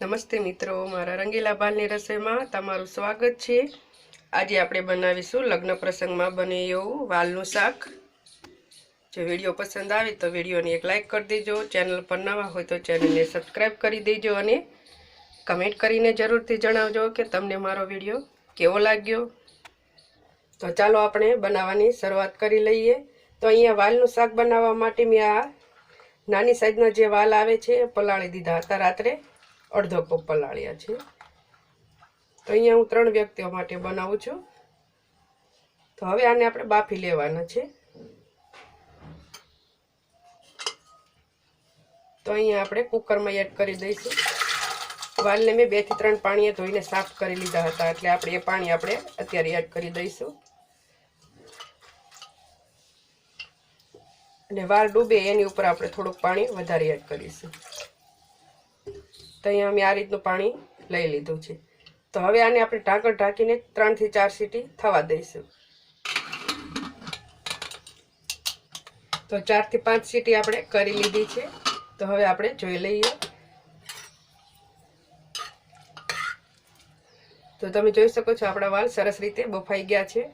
નમસ્તે મિત્રો, મારા રંગીલા બાલની રસોઈમાં તમારું સ્વાગત છે. આજે આપણે બનાવીશું લગ્ન પ્રસંગમાં બને એવું વાલનું શાક. જો વીડિયો પસંદ આવે તો વિડીયોને એક લાઇક કરી દેજો, ચેનલ પર નવા હોય તો ચેનલને સબસ્ક્રાઈબ કરી દેજો અને કમેન્ટ કરીને જરૂરથી જણાવજો કે તમને મારો વીડિયો કેવો લાગ્યો. તો ચાલો આપણે બનાવવાની શરૂઆત કરી લઈએ. તો અહીંયા વાલનું શાક બનાવવા માટે મેં આ નાની સાઈઝના જે વાલ આવે છે પલાળી દીધા હતા રાત્રે. અડધો કપ પલાળ્યા છે. તો અહીંયા હું ત્રણ વ્યક્તિઓ માટે બનાવું છું. તો હવે આને આપણે બાફી લેવાના છે. તો અહીંયા આપણે કુકરમાં એડ કરી દઈશું. વાલને મેં બેથી ત્રણ પાણીએ ધોઈને સાફ કરી લીધા હતા, એટલે આપણે એ પાણી આપણે અત્યારે એડ કરી દઈશું. અને વાલ ડૂબે એની ઉપર આપણે થોડુંક પાણી વધારે એડ કરીશું. તો અહીંયા અમે આ રીતનું પાણી લઈ લીધું છે. તો હવે આને આપણે ઢાંકણ ઢાંકીને ત્રણથી ચાર સીટી થવા દઈશું. તો ચારથી પાંચ સીટી આપણે કરી લીધી છે. તો હવે આપણે જોઈ લઈએ. તો તમે જોઈ શકો છો આપણા વાલ સરસ રીતે બફાઈ ગયા છે.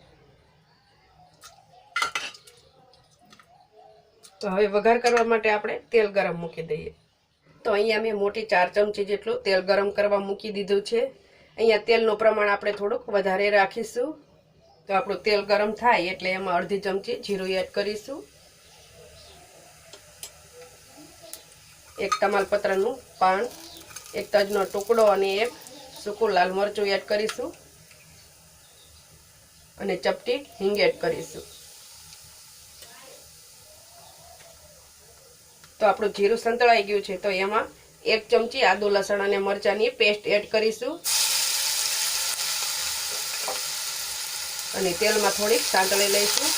તો હવે વઘાર કરવા માટે આપણે તેલ ગરમ મૂકી દઈએ. તો અહીંયા મેં મોટી ચાર ચમચી જેટલું તેલ ગરમ કરવા મૂકી દીધું છે. અહીંયા તેલનું પ્રમાણ આપણે થોડુંક વધારે રાખીશું. તો આપણું તેલ ગરમ થાય એટલે એમાં અડધી ચમચી જીરું એડ કરીશું. એક તમાલપત્રનું પાન, એક તજનો ટુકડો અને એક સૂકું લાલ મરચું એડ કરીશું. અને ચપટી હિંગ એડ કરીશું. તો આપણું જીરું સંતળાઈ ગયું છે તો એમાં એક ચમચી આદુ, લસણ અને મરચાંની પેસ્ટ એડ કરીશું. અને તેલમાં થોડીક સાંતળી લઈશું.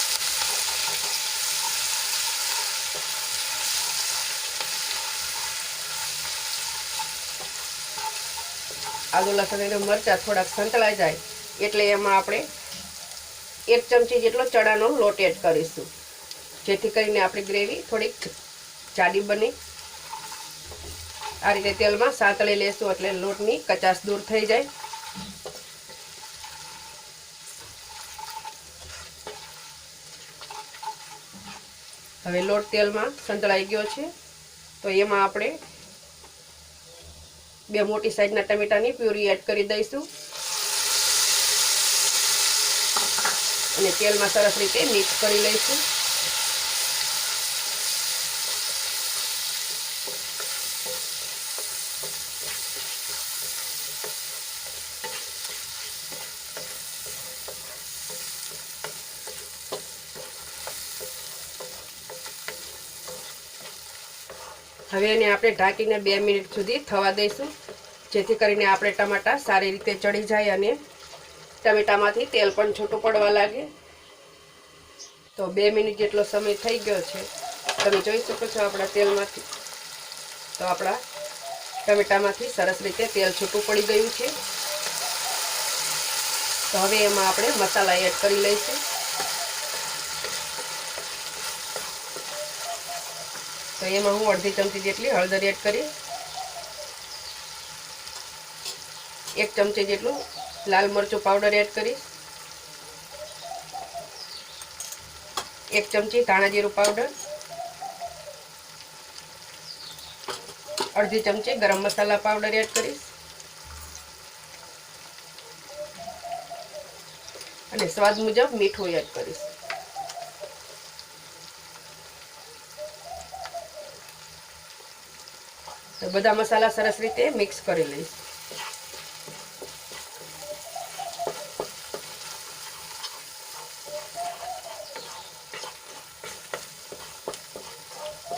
આદુ, લસણ અને મરચાં થોડાક સંતળાઈ જાય એટલે એમાં આપણે એક ચમચી જેટલો ચણાનો લોટ એડ કરીશું. જેથી કરીને આપણી ગ્રેવી થોડીક જાડી બની. આ રીતે તેલમાં સાતળી લેશું એટલે લોટની કચાશ દૂર થઈ જાય. હવે લોટ તેલમાં સંતળાઈ ગયો છે. તો એમાં આપણે બે મોટી સાઈઝના ટમેટાની પ્યુરી એડ કરી દઈશું. અને તેલમાં સરસ રીતે મિક્સ કરી લઈશું. હવે એને આપણે ઢાંકીને બે મિનિટ સુધી થવા દઈશું. જેથી કરીને આપણે ટમાટા સારી રીતે ચડી જાય અને ટમેટામાંથી તેલ પણ છૂટું પડવા લાગે. તો બે મિનિટ જેટલો સમય થઈ ગયો છે. તમે જોઈ શકો છો આપણા તેલમાંથી. તો આપણા ટમેટામાંથી સરસ રીતે તેલ છૂટું પડી ગયું છે. તો હવે એમાં આપણે મસાલા એડ કરી લઈશું. તો એમાં હું અડધી ચમચી જેટલી હળદર એડ કરી. એક ચમચી જેટલું લાલ મરચું પાવડર એડ કરીશ એક ચમચી ધાણા જીરું પાવડર. અડધી ચમચી ગરમ મસાલા પાવડર એડ કરીશ. અને સ્વાદ મુજબ મીઠું એડ કરીશ. તો બધા મસાલા સરસ રીતે મિક્સ કરી લઈશ.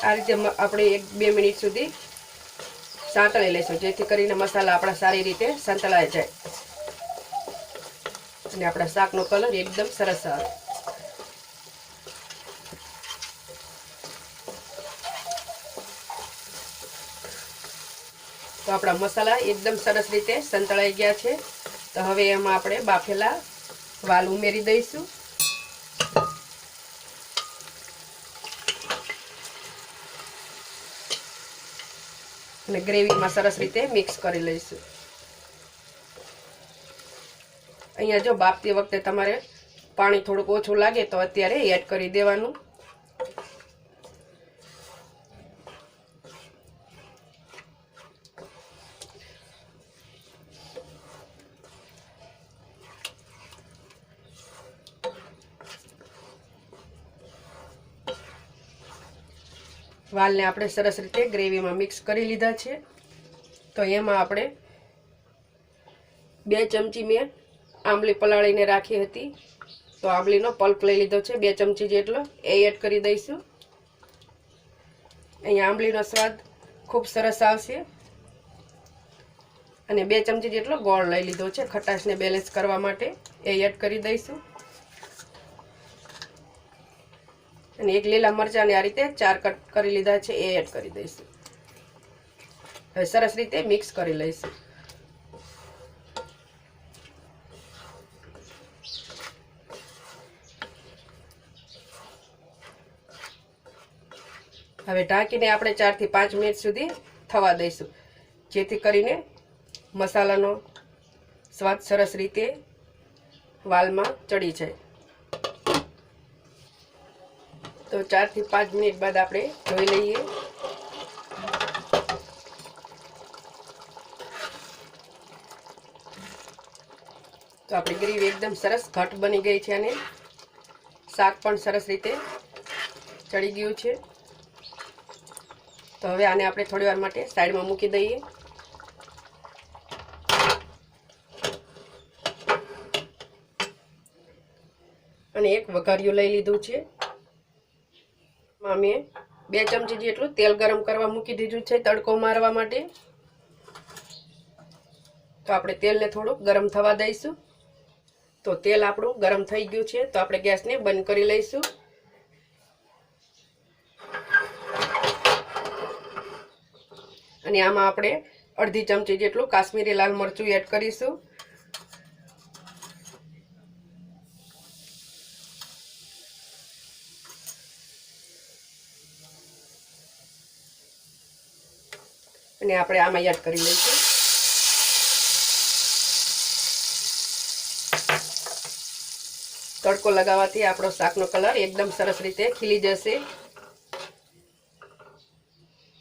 આ રીતે આપણે એક બે મિનિટ સુધી સાંતળી લઈશું, જેથી કરીને મસાલા આપણા સારી રીતે સંતળાઈ જાય. અને આપણા શાકનો કલર એકદમ સરસ આવે. તો આપણા મસાલા એકદમ સરસ રીતે સંતળાઈ ગયા છે. તો હવે એમાં આપણે બાફેલા વાલ ઉમેરી દઈશું. અને ગ્રેવીમાં સરસ રીતે મિક્સ કરી લઈશું. અહીંયા જો બાફતી વખતે તમારે પાણી થોડુંક ઓછું લાગે તો અત્યારે એડ કરી દેવાનું. વાલને આપણે સરસ રીતે ગ્રેવીમાં મિક્સ કરી લીધા છે. તો એમાં આપણે બે ચમચી મેં આંબલી પલાળીને રાખી હતી. તો આંબલીનો પલ્પ લઈ લીધો છે. બે ચમચી જેટલો એ એડ કરી દઈશું. અહીંયા આંબલીનો સ્વાદ ખૂબ સરસ આવશે. અને બે ચમચી જેટલો ગોળ લઈ લીધો છે. ખટાશને બેલેન્સ કરવા માટે એ એડ કરી દઈશું. અને એક લીલા મરચાંને આ રીતે ચાર કટ કરી લીધા છે, એ એડ કરી દઈશું. હવે સરસ રીતે મિક્સ કરી લઈશું. હવે ઢાંકીને આપણે ચારથી પાંચ મિનિટ સુધી થવા દઈશું. જેથી કરીને મસાલાનો સ્વાદ સરસ રીતે વાલમાં ચડી જાય. તો ચારથી પાંચ મિનિટ બાદ આપણે જોઈ લઈએ. તો આપણી ગ્રેવી એકદમ સરસ ઘટ બની ગઈ છે અને શાક પણ સરસ રીતે ચડી ગયું છે. તો હવે આને આપણે થોડી વાર માટે સાઈડમાં મૂકી દઈએ. અને એક વઘારિયું લઈ લીધું છે. મેં બે ચમચી જેટલું તેલ ગરમ કરવા મૂકી દીધું છે તડકો મારવા માટે. તો આપણે તેલને થોડુંક ગરમ થવા દઈશું. તો તેલ આપણું ગરમ થઈ ગયું છે, તો આપણે ગેસને બંધ કરી લઈશું. અને આમાં આપણે અડધી ચમચી જેટલું કાશ્મીરી લાલ મરચું એડ કરીશું. અને આપણે આમાં એડ કરી લઈશું. તડકો લગાવવાથી આપણો શાકનો કલર એકદમ સરસ રીતે ખીલી જશે.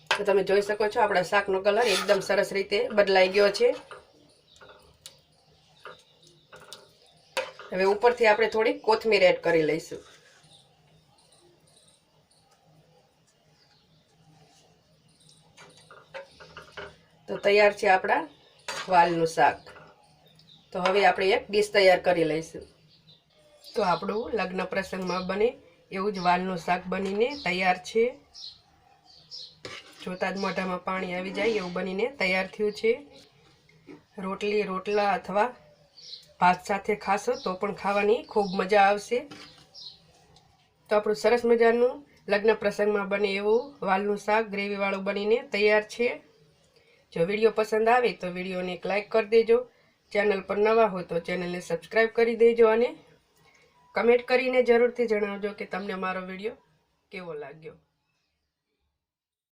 તો તમે જોઈ શકો છો આપણા શાકનો કલર એકદમ સરસ રીતે બદલાઈ ગયો છે. હવે ઉપરથી આપણે થોડી કોથમીર એડ કરી લઈશું. તો તૈયાર છે આપણા વાલનું શાક. તો હવે આપણે એક ડીશ તૈયાર કરી લઈશું. તો આપણું લગ્ન પ્રસંગમાં બને એવું જ વાલનું શાક બનીને તૈયાર છે. જોતા જ મોઢામાં પાણી આવી જાય એવું બનીને તૈયાર થયું છે. રોટલી, રોટલા અથવા ભાત સાથે ખાશો તો પણ ખાવાની ખૂબ મજા આવશે. તો આપણું સરસ મજાનું લગ્ન પ્રસંગમાં બને એવું વાલનું શાક ગ્રેવીવાળું બનીને તૈયાર છે. જો વીડિયો પસંદ આવે તો વિડીયોને એક લાઇક કરી દેજો. ચેનલ પર નવા હોય તો ચેનલને સબસ્ક્રાઈબ કરી દેજો અને કમેન્ટ કરીને જરૂરથી જણાવજો કે તમને મારો વીડિયો કેવો લાગ્યો.